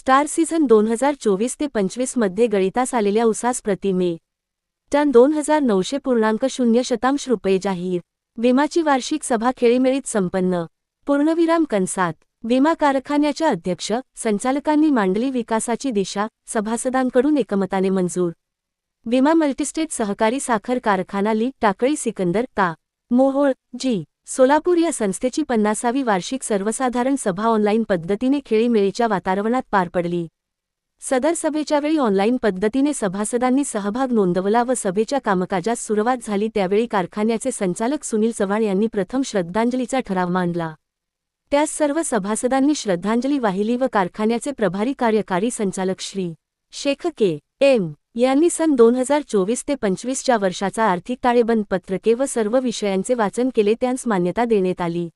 Star season दोन हजार चोवीस ते पंचवीसमध्ये गळितास आलेल्या उसास प्रति मे. टन दोन हजार नऊशे पूर्णांक शून्य शतांश रुपये जाहीर. विमाची वार्षिक सभा खेळीमेळीत संपन्न. पूर्णविराम कंसात विमा कारखान्याच्या अध्यक्ष संचालकांनी मांडली विकासाची दिशा सभासदांकडून एकमताने मंजूर. विमा मल्टीस्टेट सहकारी साखर कारखाना ली टाकळी सिकंदर ता. मोहोळ जी. सोलापूर या संस्थेची पन्नासावी वार्षिक सर्वसाधारण सभा ऑनलाईन पद्धतीने खेळीमेळीच्या वातावरणात पार पडली. सदर सभेच्या वेळी ऑनलाईन पद्धतीने सभासदांनी सहभाग नोंदवला व सभेच्या कामकाजास सुरुवात झाली त्यावेळी कारखान्याचे संचालक सुनील चव्हाण यांनी प्रथम श्रद्धांजलीचा ठराव मांडला. त्यास सर्व सभासदांनी श्रद्धांजली वाहिली व कारखान्याचे प्रभारी कार्यकारी संचालक श्री शेख के. एम. यांनी सन दोन हजार चोवीस ते पंचवीसच्या वर्षाचा आर्थिक ताळेबंद पत्रके व सर्व विषयांचे वाचन केले त्यांस मान्यता देण्यात आली.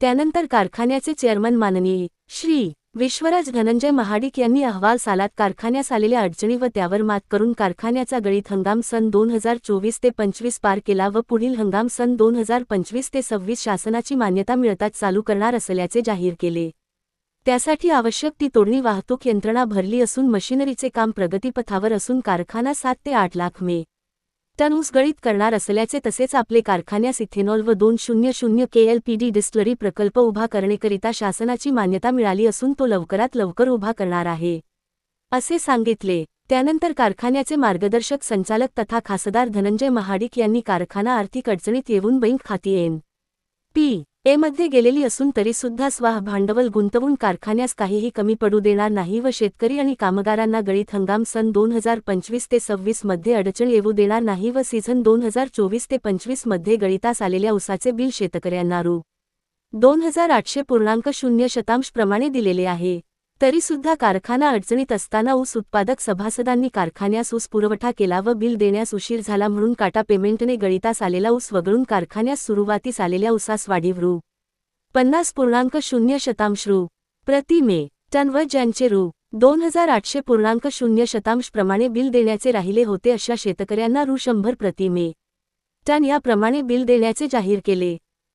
त्यानंतर कारखान्याचे चेअरमन माननीय श्री. विश्वराज धनंजय महाडिक यांनी अहवाल सालात कारखान्यास आलेल्या अडचणी व त्यावर मात करून कारखान्याचा गळीत हंगाम सन दोन हजार चोवीस ते पंचवीस पार केला व पुढील हंगाम सन दोन हजार पंचवीस ते सव्वीस शासनाची मान्यता मिळताच चालू करणार असल्याचे जाहीर केले. त्यासाठी आवश्यक ती तोडणी वाहतूक यंत्रणा भरली असून मशिनरीचे काम प्रगतीपथावर असून कारखाना सात ते आठ लाख मे. टन ऊस गळीत करणार असल्याचे तसेच आपले कारखान्यास इथेनॉल व दोन शून्य शून्य K L P D distillery प्रकल्प उभा करण्याकरिता शासनाची मान्यता मिळाली असून तो लवकरात लवकर उभा करणार आहे. असे सांगितले. त्यानंतर कारखान्याचे मार्गदर्शक संचालक तथा खासदार धनंजय महाडिक यांनी कारखाना आर्थिक अडचणीत येऊन बँक खाती एन. पी. एमध्ये गेलेली असून तरीसुद्धा स्वाह भांडवल गुंतवून कारखान्यास काहीही कमी पडू देणार नाही व शेतकरी आणि कामगारांना गळीत हंगाम सन दोन हजार पंचवीस ते सव्वीसमध्ये अडचण येऊ देणार नाही व सीझन दोन हजार चोवीस ते पंचवीसमध्ये गळितास आलेल्या उसाचे बिल शेतकऱ्यांना रू. दोन हजार आठशे पूर्णांक शून्य शतांश प्रमाणे दिलेले आहे. तरीसुद्धा कारखाना अडचणीत असताना ऊस उत्पादक सभासदांनी कारखान्यास ऊस पुरवठा केला व बिल देण्यास उशीर झाला म्हणून काटा पेमेंटने गळितास आलेला ऊस वगळून कारखान्यास सुरुवातीस आलेल्या ऊसास वाढीव रू. पन्नास पूर्णांक शून्य शतांश रू. प्रति मे. टन व ज्यांचे रू. दोन हजार आठशे पूर्णांक शून्य शतांश प्रमाणे बिल देण्याचे राहिले होते अशा शेतकऱ्यांना रू शंभर प्रति मे. टन याप्रमाणे बिल देण्याचे जाहीर केले.